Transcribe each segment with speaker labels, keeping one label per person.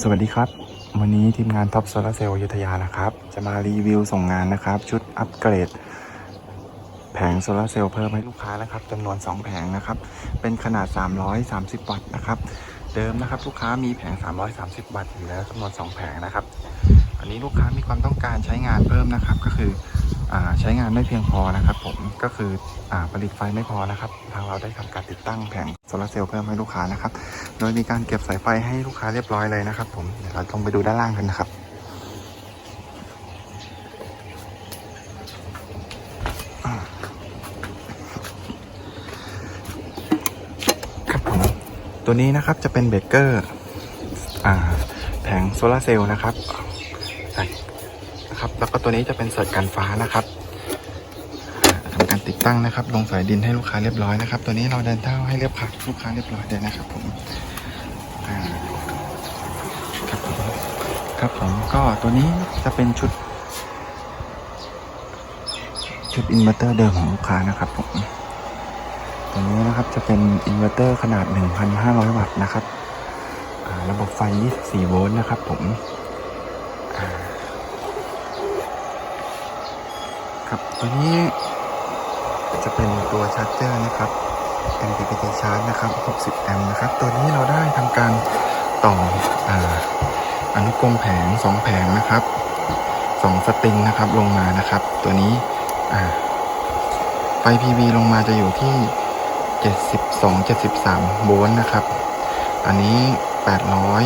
Speaker 1: สวัสดีครับ วันนี้ทีมงานท็อปโซลาเซลล์ยุทธยานะครับ จะมารีวิวส่งงานนะครับ ชุดอัปเกรด แผงโซลาเซลล์เพิ่มให้ลูกค้านะครับจำนวน 2 แผงนะครับ เป็นขนาด 330 วัตต์นะครับ เดิมนะครับลูกค้ามีแผง 330 วัตต์อยู่แล้วจำนวน 2 แผงนะครับ อันนี้ลูกค้ามีความต้องการใช้งานเพิ่มนะครับก็คือ ใช้งานไม่เพียงพอนะครับ ผมก็คืออผลิตไฟไม่พอนะครับ ทางเราได้ทำการติดตั้งแผงโซลาร์เซลล์เพิ่มให้ลูกค้านะครับ โดยมีการเก็บสายไฟให้ลูกค้าเรียบร้อยเลยนะครับ ผมเดี๋ยวเราลงไปดูด้านล่างกันนะครับครับผมตัวนี้นะครับจะเป็นเบกเกอร์แผงโซลาร์เซลล์นะครับใส่นะครับแล้วก็ตัวนี้จะเป็นเสิร์ตกันฟ้านะครับ ตั้งนะครับ ลงสายดินให้ลูกค้าเรียบร้อยนะครับ ตัวนี้เราเดินเท้าให้เรียบขัดลูกค้าเรียบร้อยเลยนะครับผมครับผมครับผมก็ตัวนี้จะเป็นชุด ชุดอินเวอร์เตอร์เดิมของลูกค้านะครับผมตัวนี้นะครับจะเป็นอินเวอร์เตอร์ขนาด 1,500 วัตต์นะครับระบบไฟ 24 โวลต์นะครับผมครับตัวนี้ จะเป็นตัวชาร์จเจอร์นะครับ MPPT ชาร์จนะครับ 60 แอมป์นะครับ ตัวนี้เราได้ทำการต่ออ่าอนุกรมแผง 2 แผงนะครับ 2 สตริงนะครับลงมานะครับ ตัวนี้ไฟ PV ลงมาจะอยู่ที่ 72 73 โวลต์นะครับ อันนี้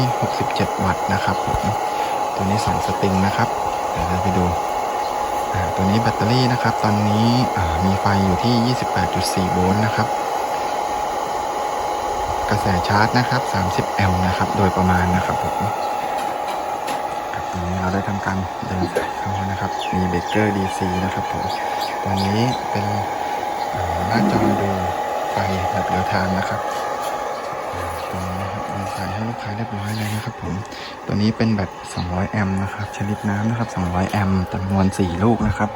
Speaker 1: 867 วัตต์นะครับผมตัวนี้ 2 สตริงนะครับ เดี๋ยวเราไปดู ตัวนี้แบตเตอรี่นะครับ ตอนนี้มีไฟอยู่ที่ 28.4 โวลต์นะครับ กระแสชาร์จนะครับ 30 แอมป์นะครับ โดยประมาณนะครับผมครับตอนนี้เราได้ทำการเดินสายเข้าแล้วนะครับ มีเบรกเกอร์ DC นะครับผมตัวนี้เป็นหน้าจอดูไฟแบบเรียลไทม์นะครับ นะครับดีไซน์ให้ลูกค้าเรียบร้อยเลยนะครับผมตัวนี้เป็นแบต 200 แอมป์นะครับชนิดน้ำนะครับ 200 แอมป์จำนวน 4 ลูกนะครับ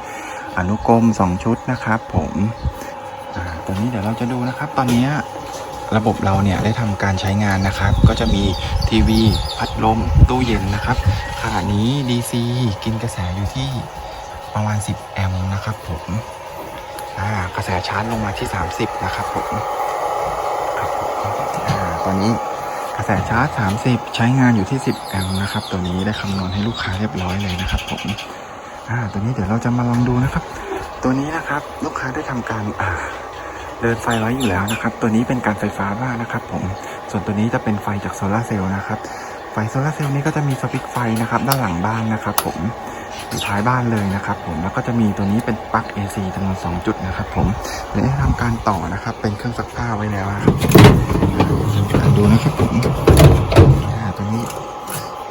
Speaker 1: อนุกรม 2 ชุดนะครับผมตัวนี้เดี๋ยวเราจะดูนะครับ ตอนนี้ระบบเราเนี่ยได้ทำการใช้งานนะครับ ก็จะมีทีวีพัดลมตู้เย็นนะครับขณะนี้ DC กินกระแสอยู่ที่ประมาณ 10 แอมป์นะครับผมกระแสชาร์จลงมาที่ 30 นะครับผมครับผมตอนนี้ ระแสชาร์จ 30 ใช้งานอยู่ที่ 10 แอมป์นะครับ ตัวนี้ได้คำนวณให้ลูกค้าเรียบร้อยเลยนะครับผมอ่าตัวนี้เดี๋ยวเราจะมาลองดูนะครับ ตัวนี้นะครับลูกค้าได้ทำการอ่าเดินไฟไว้อยู่แล้วนะครับ ตัวนี้เป็นการไฟฟ้าบ้านนะครับ ผม ส่วนตัวนี้จะเป็นไฟจากโซลาเซลล์นะครับ ไฟโซลาเซลล์นี้ก็จะมีสวิตช์ไฟนะครับ ด้านหลังบ้านนะครับ ผม อยู่ท้ายบ้านเลยนะครับ ผมแล้วก็จะมีตัวนี้เป็นปลั๊ก AC จำนวน 2 จุดนะครับ ผมเดี๋ยวทำการต่อนะครับ เป็นเครื่องซักผ้าไว้แล้วนะครับดูนะครับผมตัวนี้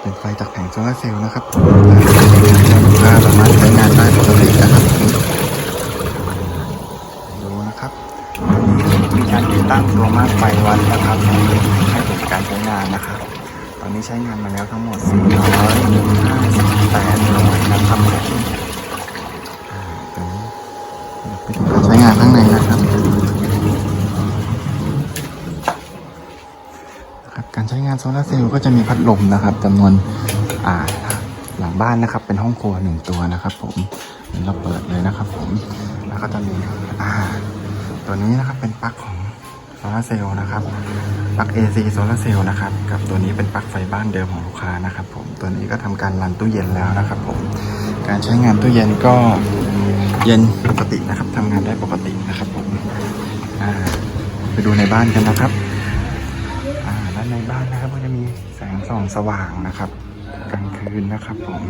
Speaker 1: เป็นไฟจากแผงโซลาร์เซลล์นะครับผมลูกค้าสามารถใช้งานได้ปกตินะครับดูนะครับมีการติดตั้งตัวมาไฟวัดนะครับให้เกิดการใช้งานนะครับ อนนี้ใช้งานมาแล้วทั้งหมด 458หน่วยนะครับอ่าตัวนี้ไปดูการใช้งานข้างในนะครับครับ การใช้งานโซลาเซลล์ก็จะมีพัดลมนะครับจำนวนอ่าหลังบ้านนะครับ เป็นห้องครัวหนึ่งตัวนะครับ ผมเดี๋ยวเราเปิดเลยนะครับ ผมแล้วก็จะมีอ่าตัวนี้นะครับเป็นปลั๊กของโซลาเซลล์นะครับ ลั๊ก AC โซลาเซลล์นะครับกับตัวนี้เป็นปลั๊กไฟบ้านเดิมของลูกค้านะครับผมตัวนี้ก็ทำการรันตู้เย็นแล้วนะครับผมการใช้งานตู้เย็นก็เย็นปกตินะครับทำงานได้ปกตินะครับผมไปดูในบ้านกันนะครับด้านในบ้านนะครับก็จะมีแสงส่องสว่างนะครับกลางคืนนะครับผม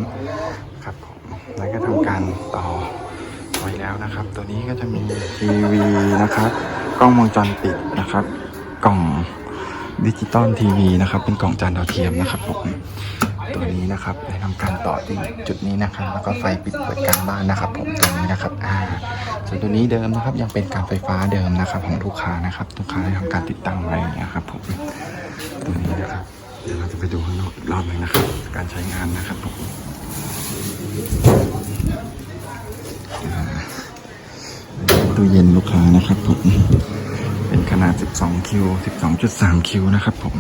Speaker 1: ครับผมแล้วก็ทำการต่อไว้แล้วนะครับ ตัวนี้ก็จะมีทีวีนะครับ กล้องวงจรปิดนะครับ กล่อง ดิจิตอลทีวีนะครับ เป็นกล่องจานดาวเทียมนะครับผมตัวนี้นะครับได้ทำการต่อที่จุดนี้นะครับ แล้วก็ไฟปิดเปิดกลางบ้านนะครับ ผมตัวนี้นะครับอ่าส่วนตัวนี้เดิมนะครับ ยังเป็นการไฟฟ้าเดิมนะครับ ของลูกค้านะครับลูกค้าได้ทำการติดตั้งไว้นะครับผมตัวนี้นะครับเดี๋ยวเราจะไปดูข้างนอกอีกรอบหนึงนะครับ การใช้งานนะครับผมตู้เย็นลูกค้านะครับผม เป็นขนาด 12 คิว 12.3 คิวนะครับผม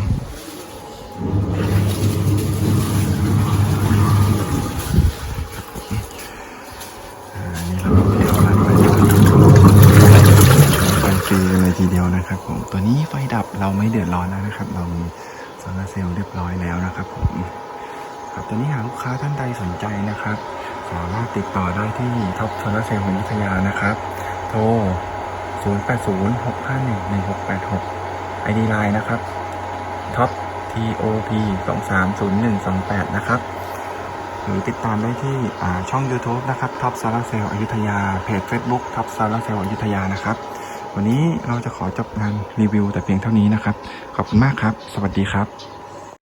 Speaker 1: ทีเดียวนะครับผม ตัวนี้ไฟดับเราไม่เดือดร้อนแล้วนะครับ เรามีโซลาเซลล์เรียบร้อยแล้วนะครับผมครับตอนนี้หากลูกค้าท่านใดสนใจนะครับ สามารถติดต่อได้ที่ท็อปโซลาเซลล์ของยุทยานะครับ โทร 0806511686 ID Line นะครับท็อป TOP 230128 นะครับ หรือติดตามได้ที่ช่อง YouTube นะครับท็อปซาร์เซลอยุธยา เพจ Facebook ท็อปซาร์เซลอยุธยานะครับ วันนี้เราจะขอจบงานรีวิวแต่เพียงเท่านี้นะครับ ขอบคุณมากครับ สวัสดีครับ